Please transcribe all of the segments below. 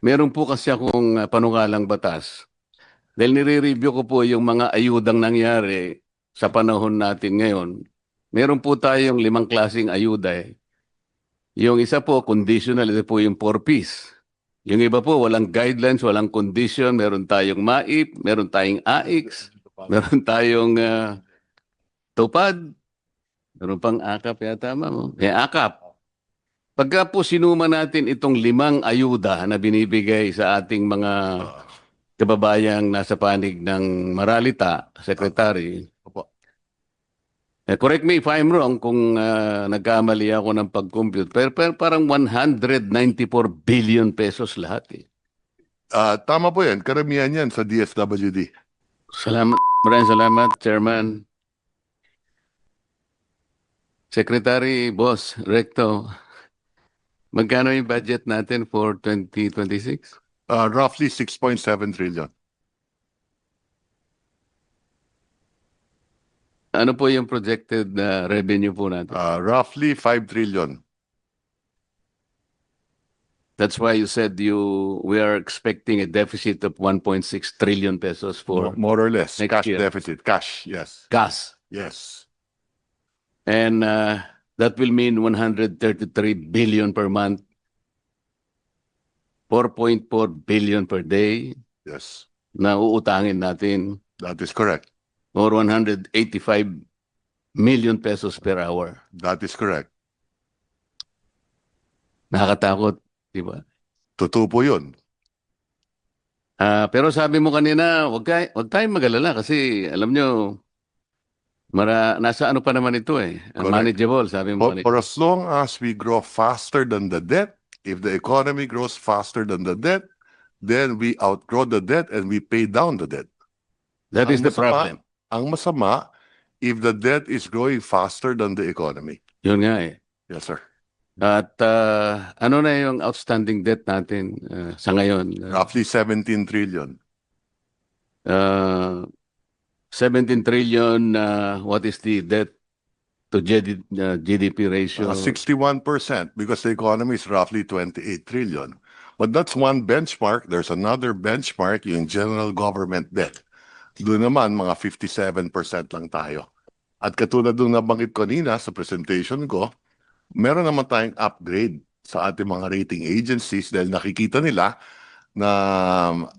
Meron po kasi akong uh, panukalang batas. Dahil nire-review ko po yung mga ayudang nangyari sa panahon natin ngayon. Meron po tayong limang klaseng ayuda eh. Yung isa po, conditional, ito po yung four-piece. Yung iba po, walang guidelines, walang condition. Meron tayong MAIP, meron tayong AIX, meron tayong uh, tupad, meron pang AKAP yata, ma'am. May AKAP. Pagka po sinuma natin itong limang ayuda na binibigay sa ating mga kababayang nasa panig ng Maralita, Secretary. Opo. Eh, correct me if I'm wrong kung ah, nagkamali ako ng pag-compute. Pero, pero parang 194 billion pesos lahat eh. Ah, tama po yan. Karamihan yan sa DSWD. Salamat. Maraming salamat, Chairman. Secretary, Boss, Recto, magkano yung budget natin for 2026? Ah, roughly 6.7 trillion. Ano po yung projected na revenue po natin? Ah, roughly 5 trillion. That's why you said you we are expecting a deficit of 1.6 trillion pesos for more or less. next Cash year. deficit. Cash, yes. gas. Yes. And uh, that will mean 133 billion per month, 4.4 billion per day Yes. na uutangin natin That is correct. or 185 million pesos per hour. That is correct. Nakakatakot, di ba? Totoo po yun. Ah, pero sabi mo kanina, wag, kay, wag tayong magalala kasi alam nyo, mara, nasa ano pa naman ito eh. Correct. Manageable, sabi mo For, kanina. for as long as we grow faster than the debt, if the economy grows faster than the debt, then we outgrow the debt and we pay down the debt. That is ang the masama- problem. Ang masama, if the debt is growing faster than the economy. Yun nga eh. Yes, sir. At ah, ano na yung outstanding debt natin ah, sa ngayon? Roughly 17 trillion. ah, 17 trillion, ah, what is the debt to GD, GDP ratio? Uh, 61% because the economy is roughly 28 trillion. But that's one benchmark. There's another benchmark, yung general government debt. Doon naman, mga 57% lang tayo. At katulad nung nabanggit ko kanina sa presentation ko, meron naman tayong upgrade sa ating mga rating agencies dahil nakikita nila na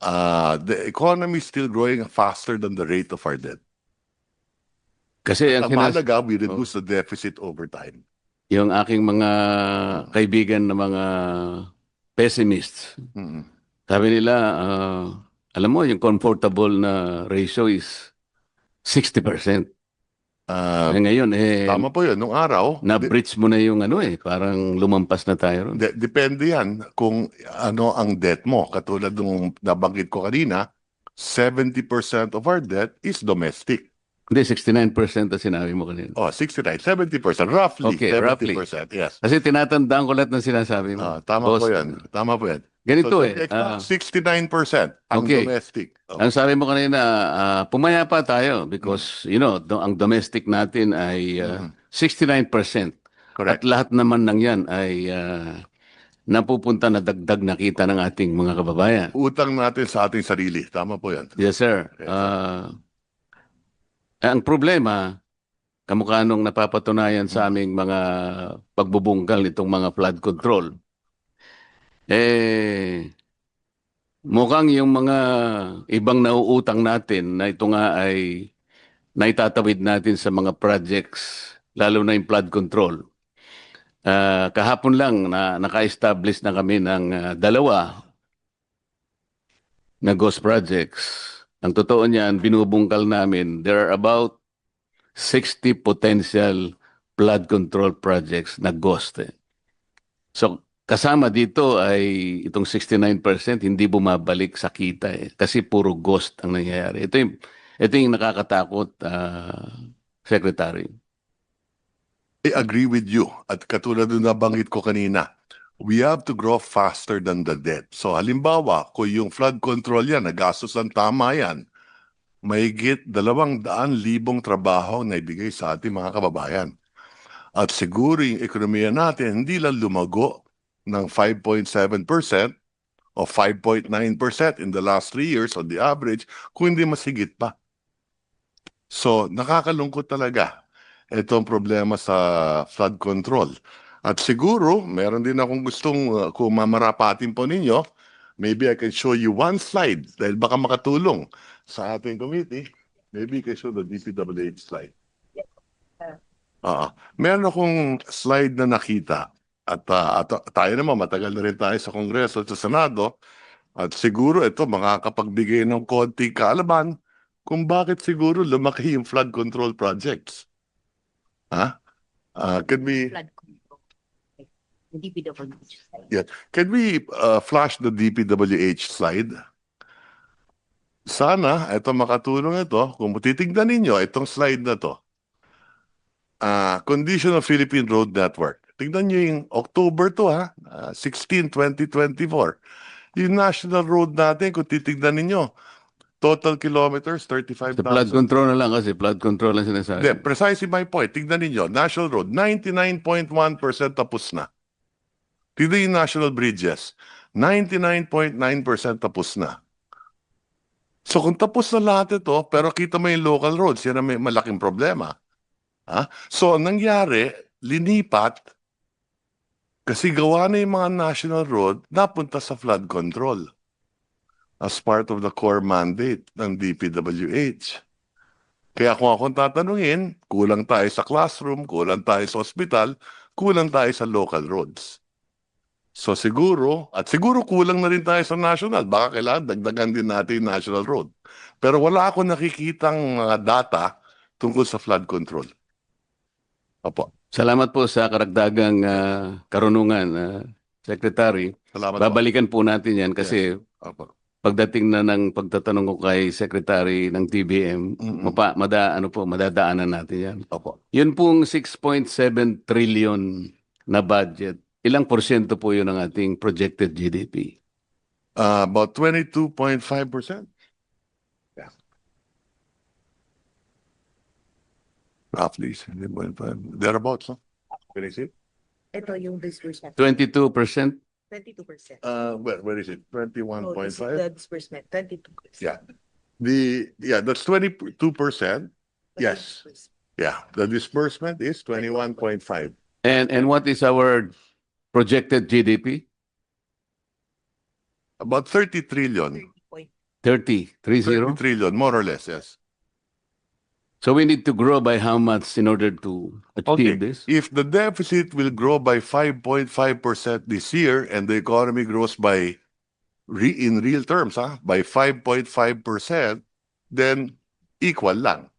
uh, the economy is still growing faster than the rate of our debt. Kasi ang Ang mahalaga, we reduce the deficit over time. yung aking mga kaibigan na mga pessimists, Mm. sabi nila, ah, alam mo, yung comfortable na ratio is 60%. Uh, eh, ngayon, eh, Tama po yun. Nung araw, na-breach mo na yung ano eh, parang lumampas na tayo ron. de- depende yan kung ano ang debt mo. Katulad nung nabanggit ko kanina, 70% of our debt is domestic. Hindi, 69% na sinabi mo kanina. Oh, 69, 70%. Roughly, Okay, 70%. Yes. Kasi tinatandaan ko lahat ng sinasabi mo. Ah, tama Boss, po yan. Tama po yan. Ganito So, eh. the ah, exact 69% ang Okay. domestic. Oh, ang sabi mo kanina, ah, pumaya pa tayo because, you know, do- ang domestic natin ay ah, Mhm. 69%. correct. At lahat naman ng yan ay ah, napupunta na dagdag na kita ng ating mga kababayan. Utang natin sa ating sarili. Tama po yan. Yes, sir. Yes, sir. Ah, ang problema, kamukha nung napapatunayan sa aming mga pagbubungkal nitong mga flood control, eh, mukhang yung mga ibang nauutang natin na ito nga ay naitatawid natin sa mga projects, lalo na yung flood control. Ah, kahapon lang na naka-establish na kami ng ah, dalawa na ghost projects. Ang totoo niyan, binubungkal namin, there are about 60 potential flood control projects na ghost. Eh. So, kasama dito ay itong 69% hindi bumabalik sa kita eh. Kasi puro ghost ang nangyayari. Ito yung, ito yung nakakatakot, ah, Secretary. I agree with you. At katulad nung nabanggit ko kanina, we have to grow faster than the debt. So halimbawa, kung yung flood control yan, nagastos ang tama yan, mahigit dalawang daan libong trabaho na ibigay sa ating mga kababayan. At siguro yung ekonomiya natin hindi lang lumago ng 5.7% of 5.9% in the last three years on the average, kung hindi masigit pa. So, nakakalungkot talaga itong problema sa flood control. At siguro, meron din akong gustong uh, kung mamarapatin po ninyo, maybe I can show you one slide dahil baka makatulong sa ating committee. Maybe you can show the DPWH slide. Ah, meron akong slide na nakita at, ah, at tayo naman matagal na rin tayo sa Kongreso at sa Senado at siguro ito makakapagbigay ng konting kaalaman kung bakit siguro lumaki yung flood control projects. Ha? Ah, can we flood control. The DPWH. Yeah. can we uh, flash the DPWH slide? Sana ito makatulong ito kung titignan ninyo itong slide na to. Ah, condition of Philippine Road Network. Tingnan nyo yung October to ha, ah, 16, 2024. Yung national road natin, kung titignan ninyo, total kilometers, Sa 35,000. flood control na lang kasi flood control lang sinasabi. Hindi, precisely my point. Tignan ninyo, National Road, 99.1% tapos na. Tignan yung National Bridges, 99.9% tapos na. So kung tapos na lahat ito, pero kita mo yung local roads, yan ang may malaking problema. Ha? So ang nangyari, linipat, kasi gawa na yung mga national road, napunta sa flood control as part of the core mandate ng DPWH. Kaya kung akong tatanungin, kulang tayo sa classroom, kulang tayo sa hospital, kulang tayo sa local roads. So siguro, at siguro kulang na rin tayo sa national. Baka kailangan dagdagan din natin yung national road. Pero wala akong nakikitang mga data tungkol sa flood control. Opo. Salamat po sa karagdagang ah, karunungan, ah, Secretary. Salamat po. Babalikan po natin yan kasi Opo. pagdating na ng pagtatanong ko kay Secretary ng TBM, Mm-mm. mapa, mada, ano po, madadaanan natin yan. Opo. Yun pong 6.7 trillion na budget, ilang porsyento po yun ng ating projected GDP? Uh, about 22.5%. Roughly, 7.5. Thereabouts, no? Can I see? it? Ito yung disbursement, 22%? twenty-two percent. Uh, where, where is it? Twenty-one point five? The disbursement, twenty-two percent. Yeah. The, yeah, that's twenty-two percent. Yes. Yeah, the disbursement is twenty-one point five. And, and what is our projected GDP? About thirty trillion. 30, 30? 30 trillion, more or less, yes. So we need to grow by how much in order to Okay. achieve this? If the deficit will grow by five point five percent this year and the economy grows by re, in real terms, huh, by five point five percent, then equal lang.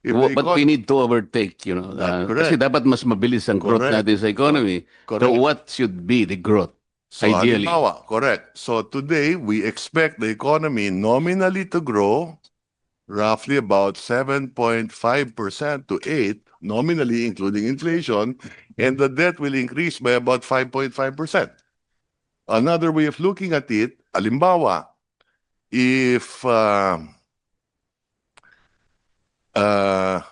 If the But we econ- need to overtake, you know. That's uh, correct. kasi dapat mas mabilis ang growth Correct. natin sa economy. So correct. what should be the growth? So, Ideally. halimbawa, correct. So today, we expect the economy nominally to grow roughly about 7.5% to 8 nominally including inflation, and the debt will increase by about 5.5%. Another way of looking at it, halimbawa, if uh, uh,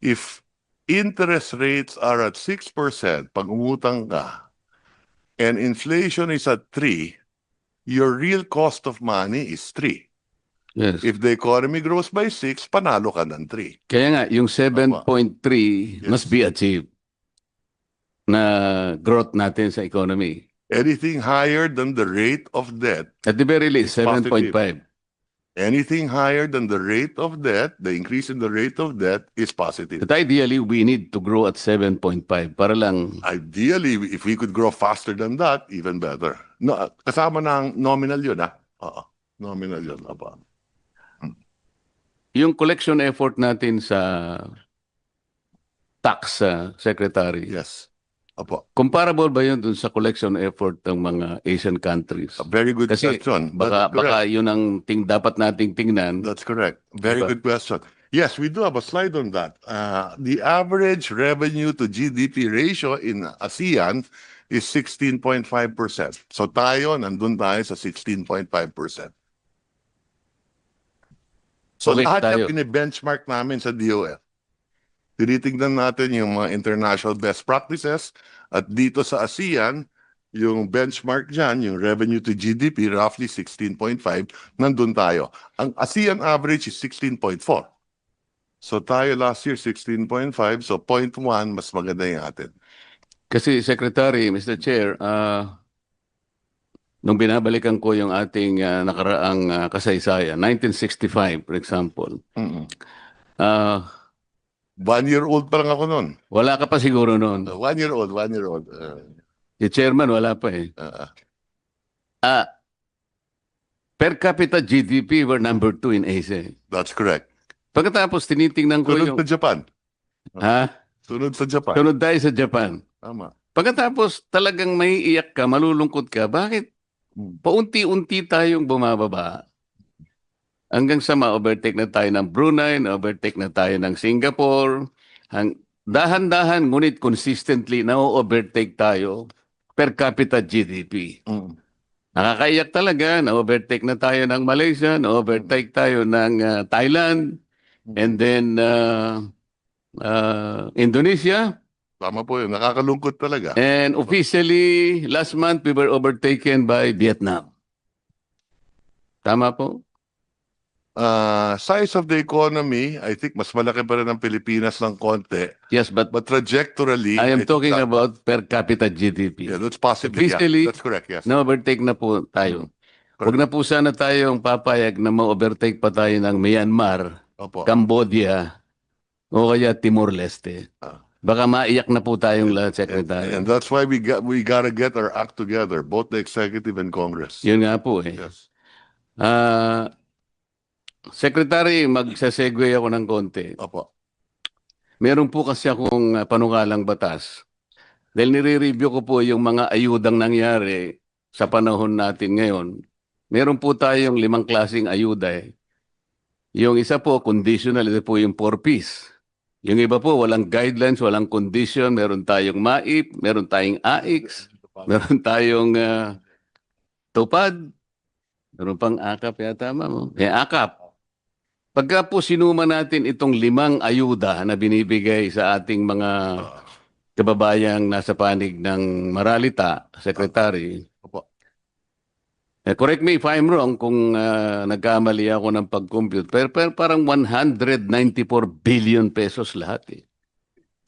if interest rates are at 6%, pag umutang ka, and inflation is at 3, your real cost of money is 3. Yes. If the economy grows by 6, panalo ka ng 3. Kaya nga, yung 7.3 Yes. must be achieved na growth natin sa economy. Anything higher than the rate of debt, At the very least, It's positive. 7.5. anything higher than the rate of debt, the increase in the rate of debt is positive. But ideally, we need to grow at 7.5 para lang Ideally, if we could grow faster than that, even better. No, kasama ng nominal yun, ah. Oo, nominal yun. Apa. Yung collection effort natin sa tax uh, secretary. Yes. Apo. Comparable ba yun dun sa collection effort ng mga Asian countries? A very good Kasi question. Baka, baka yun ang ting, dapat nating tingnan. That's correct. Very Diba? good question. Yes, we do have a slide on that. Uh, the average revenue to GDP ratio in ASEAN is 16.5%. So tayo, nandun tayo sa 16.5%. So Okay, lahat tayo. yung benchmark namin sa DOF. Tinitignan natin yung mga international best practices at dito sa ASEAN, yung benchmark dyan, yung revenue to GDP, roughly 16.5, nandun tayo. Ang ASEAN average is 16.4. So tayo last year 16.5, so 0.1 mas maganda yung atin. Kasi Secretary, Mr. Chair, ah nung binabalikan ko yung ating ah, nakaraang ah, kasaysayan, 1965 for example, Mm-mm. ah One year old pa lang ako noon. wala ka pa siguro noon. Uh, one year old, one year old. Uh, Si Chairman, wala pa eh. uh, Ah, per capita GDP, we're number two in Asia. that's correct. Pagkatapos tinitingnan ko Sunod yung... sa Japan. Ha? Sunod sa Japan. Sunod tayo sa Japan. Tama. Pagkatapos talagang may iyak ka, malulungkot ka, bakit. Paunti-unti tayong bumababa? Hanggang sa ma-overtake na tayo ng Brunei, na-overtake na tayo ng Singapore. Hang, dahan-dahan, ngunit consistently na-overtake tayo per capita GDP. Mm. Nakakaiyak talaga, na-overtake na tayo ng Malaysia, na-overtake tayo ng ah, Thailand, and then ah, ah, Indonesia. Tama po yun. Nakakalungkot talaga. And officially, last month, we were overtaken by Vietnam. Tama po? Uh, size of the economy, I think mas malaki pa rin ang Pilipinas ng konti. Yes, but But trajectorily, I am talking that- about per capita GDP. Yeah, that's possibly. Yeah, Officially, that's correct, yes. Na-overtake na po tayo. Huwag na po sana tayong papayag na ma-overtake pa tayo ng Myanmar, Opo. Cambodia, o kaya Timor-Leste. Ah. Baka maiyak na po tayong lahat, Secretary. And that's why we got we gotta get our act together, both the executive and Congress. Yun nga po eh. Yes. Ah, Secretary, magsasegue ako ng konti. Opo. Meron po kasi akong ah, panukalang batas. Dahil nire-review ko po yung mga ayudang nangyari sa panahon natin ngayon. Meron po tayong limang klaseng ayuda eh. Yung isa po, conditional, ito po yung four-piece. Yung iba po, walang guidelines, walang condition. Meron tayong MAIP, meron tayong AIX, meron tayong ah, tupad, meron pang akap yata, ma'am. May akap. Pagka po sinuma natin itong limang ayuda na binibigay sa ating mga kababayang nasa panig ng Maralita, Secretary, Eh, correct me if I'm wrong kung ah, nagkamali ako ng pag-compute, pero, pero parang 194 billion pesos lahat eh.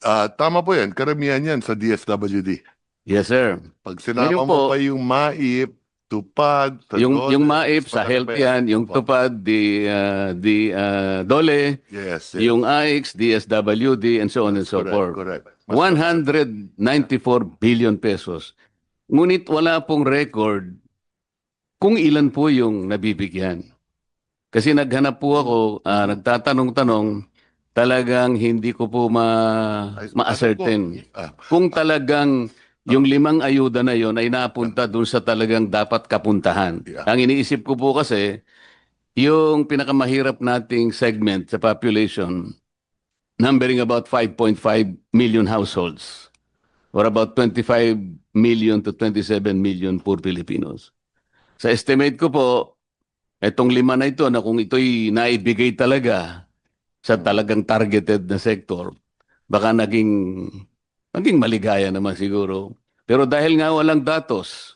Ah, tama po yan. Karamihan yan sa DSWD. Yes, sir. Pag sinama mo po, pa yung MAIP, TUPAD, Yung, Tadole, yung MAIP sa health yan, yung tupad, di, ah, di ah, DOLE, Yes. yes. yung AIX, DSWD, and so on and so correct, forth. correct. Mas- 194 billion pesos. Ngunit wala pong record kung ilan po yung nabibigyan. Kasi naghanap po ako, ah, nagtatanong-tanong, talagang hindi ko po ma, ma-ascertain. Ah, Kung talagang yung limang ayuda na yon ay napunta dun sa talagang dapat kapuntahan. Ang iniisip ko po kasi, yung pinakamahirap nating segment sa population, numbering about 5.5 million households, or about 25 million to 27 million poor Filipinos. Sa estimate ko po, itong lima na ito na kung ito'y naibigay talaga sa talagang targeted na sector, baka naging naging maligaya naman siguro. Pero dahil nga walang datos,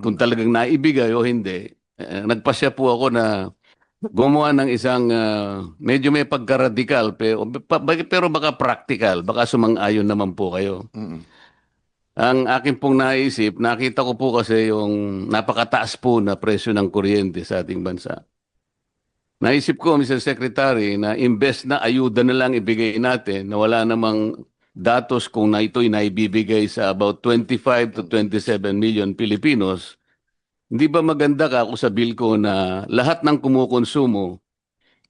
kung talagang naibigay o hindi, eh, nagpasya po ako na gumawa ng isang ah, medyo may pagka-radical pero, pero baka practical, baka sumang-ayon naman po kayo. mm, Ang akin pong naisip, nakita ko po kasi yung napakataas po na presyo ng kuryente sa ating bansa. Naisip ko, Mr. Secretary, na imbes na ayuda na lang ibigay natin na wala namang datos kung na ito'y naibibigay sa about 25 to 27 million Pilipinos, hindi ba maganda ka kung sabil ko na lahat ng kumukonsumo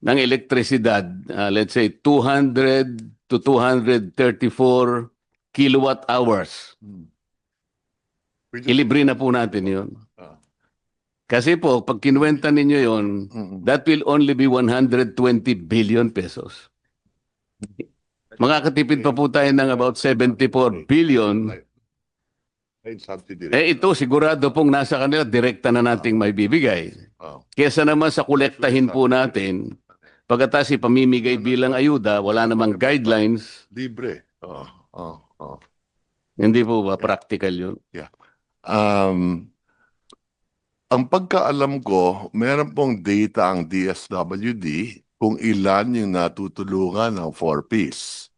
ng elektrisidad, ah, let's say 200 to 234 kilowatt hours, ilibre na po natin yun. Ah. Kasi po, pag kinuwenta ninyo yon, that will only be 120 billion pesos. Makakatipid pa po tayo ng about 74 billion. Eh ito, sigurado pong nasa kanila, direkta na nating may bibigay. Ah. Kesa naman sa kolektahin po natin, pagkatas ipamimigay bilang ayuda, wala namang guidelines, Libre. Oh, oh, oh. hindi po ba practical yun? Um, ang pagkaalam ko, meron pong data ang DSWD kung ilan yung natutulungan ng 4Ps.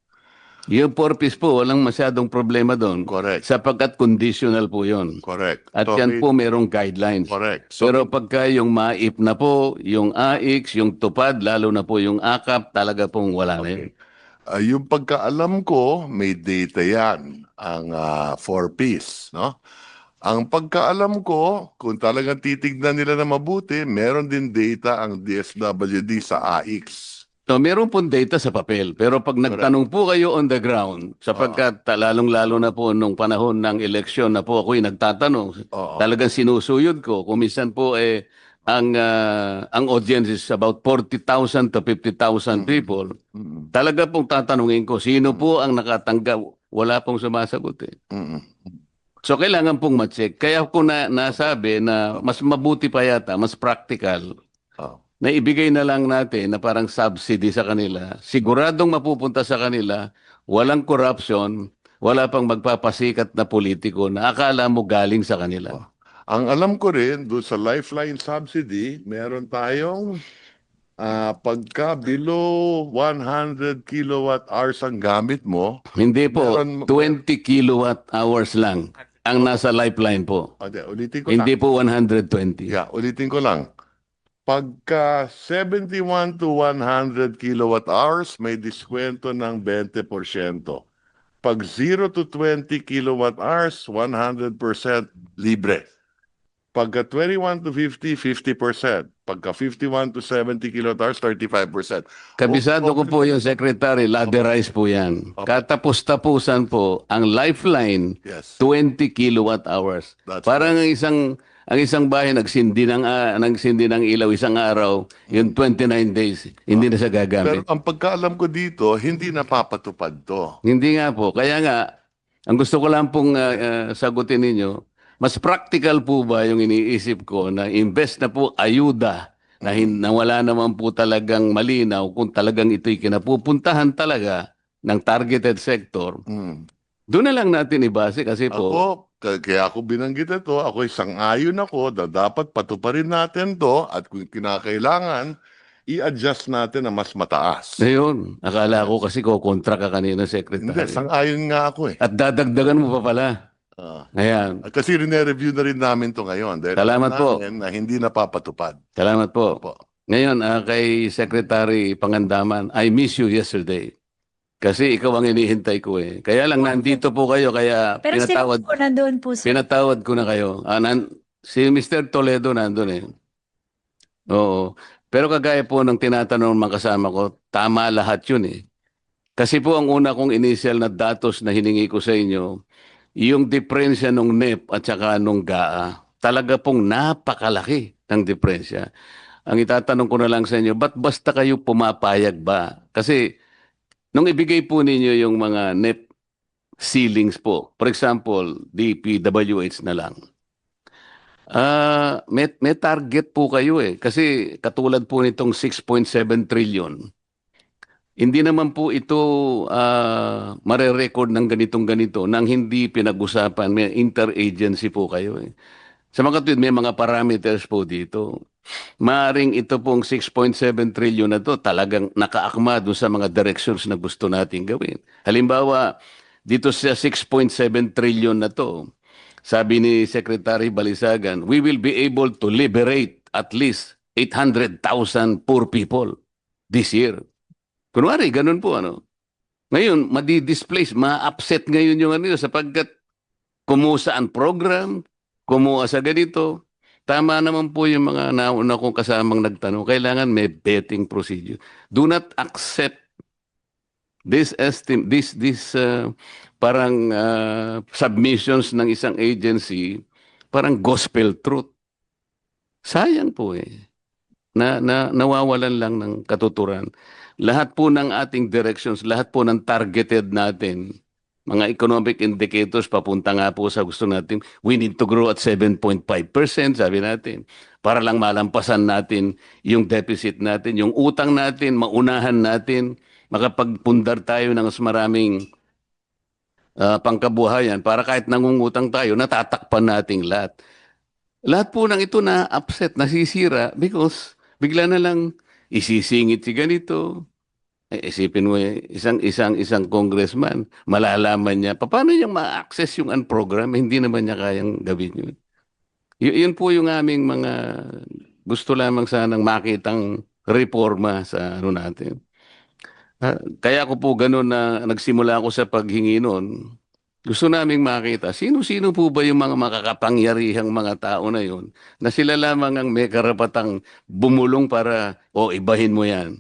Yung purpose po, walang masyadong problema doon. Correct. Sapagkat conditional po yon. Correct. At So, yan po merong guidelines. Correct. So, Pero pagka yung MAIP na po, yung AIX, yung tupad, lalo na po yung AKAP, talaga pong wala na yun. Ah, yung pagkaalam ko, may data yan, ang ah, 4Ps, no? Ang pagkaalam ko, kung talagang titignan nila na mabuti, meron din data ang DSWD sa AX. So, meron pong data sa papel. Pero pag nagtanong po kayo on the ground, sapagkat Ah. lalong-lalo na po nung panahon ng eleksyon na po ako'y nagtatanong, Oo. talagang sinusuyod ko. Kung minsan po eh, ang, ah, ang audience is about 40,000 to 50,000 people. Mm, Talaga pong tatanungin ko, sino po ang nakatanggap? Wala pong sumasagot eh. mm, mm. So kailangan pong ma-check. Kaya ko na nasabi na mas mabuti pa yata, mas practical, Oo. na ibigay na lang natin na parang subsidy sa kanila. Siguradong mapupunta sa kanila, walang corruption, wala pang magpapasikat na politiko na akala mo galing sa kanila. Ang alam ko rin, doon sa Lifeline Subsidy, meron tayong ah, pagka below 100 kilowatt hours ang gamit mo, Hindi po, Meron- 20 kilowatt hours lang ang nasa lifeline po. Ade, ulitin ko Hindi lang. po 120. Yeah, ulitin ko lang. Pagka 71 to 100 kilowatt hours, may diskwento ng 20%. Pag 0 to 20 kilowatt hours, 100% libre. Pagka 21 to 50, 50%. Pagka 51 to 70 kilowatt hours, 35%. Kabisado ko Okay. po yung secretary, laderize po yan. Katapos-tapusan po, ang lifeline, Yes. 20 kilowatt hours. That's Parang ang isang ang isang bahay nagsindi ng ah, nagsindi ng ilaw isang araw, yung 29 days, hindi na siya Pero gagamit. ang pagkaalam ko dito, hindi napapatupad to. Hindi nga po. Kaya nga, ang gusto ko lang pong ah, ah, sagutin ninyo, mas practical po ba yung iniisip ko na invest na po ayuda na, hin- na wala naman po talagang malinaw kung talagang ito'y kinapupuntahan talaga ng targeted sector, Hmm. doon na lang natin ibase kasi po, Ako, kaya ako binanggit ito, ako isang ayon ako na dapat patuparin natin to at kung kinakailangan, i-adjust natin na mas mataas. ayun, akala ko kasi ko kontra ka kanina, Hindi, Secretary. isang ayon nga ako eh. At dadagdagan mo pa pala. Ah. Ayan. At kasi rine-review na rin namin to ngayon. Dahil Salamat alam po. Na hindi napapatupad. Salamat po. Opo. Ngayon, ah, kay Secretary Pangandaman, I miss you yesterday. Kasi ikaw ang inihintay ko eh. Kaya lang nandito po kayo, kaya Pero pinatawad, sino po nandun po sir? pinatawad ko na kayo. Ah, nan, si Mr. Toledo nandun eh. Oo. Pero kagaya po ng tinatanong ng mga kasama ko, tama lahat yun eh. Kasi po ang una kong initial na datos na hiningi ko sa inyo, yung diferensya nung NEP at saka nung GAA, talaga pong napakalaki ng diferensya. Ang itatanong ko na lang sa inyo, ba't basta kayo pumapayag ba? Kasi nung ibigay po ninyo yung mga NEP ceilings po, for example, DPWH na lang, Ah, may, may target po kayo eh. Kasi katulad po nitong 6.7 trillion, hindi naman po ito ah, mare-record ng ganitong ganito nang hindi pinag-usapan. May interagency po kayo eh. Sa mga tuwid, may mga parameters po dito. Maaring ito pong 6.7 trillion na to talagang nakaakma doon sa mga directions na gusto nating gawin. Halimbawa, dito sa 6.7 trillion na to, sabi ni Secretary Balisagan, we will be able to liberate at least 800,000 poor people this year. Kunwari, ganun po ano. Ngayon, madi-displace, ma-upset ngayon yung ano sapagkat kumusa ang program, kumuha sa ganito. Tama naman po yung mga nauna kong kasamang nagtanong. Kailangan may betting procedure. Do not accept this estim this this uh, parang uh, submissions ng isang agency parang gospel truth. Sayang po eh. Na, na nawawalan lang ng katuturan. Lahat po ng ating directions, lahat po ng targeted natin, mga economic indicators papunta nga po sa gusto natin. We need to grow at 7.5%, sabi natin. Para lang malampasan natin yung deficit natin, yung utang natin, maunahan natin, makapagpundar tayo ng mas maraming ah, pangkabuhayan para kahit nangungutang tayo, natatakpan nating lahat. Lahat po ng ito na upset, nasisira because bigla na lang isisingit si ganito. Eh, isipin mo, eh, isang, isang, isang congressman, malalaman niya, paano niya ma-access yung unprogram? Eh, Hindi naman niya kayang gawin yun. Y- yun po yung aming mga gusto lamang sanang makitang reforma sa ano natin. Ah, kaya ko po ganun na nagsimula ako sa paghingi noon. Gusto naming makita, sino-sino po ba yung mga makakapangyarihang mga tao na yun na sila lamang ang may karapatang bumulong para, o ibahin mo yan.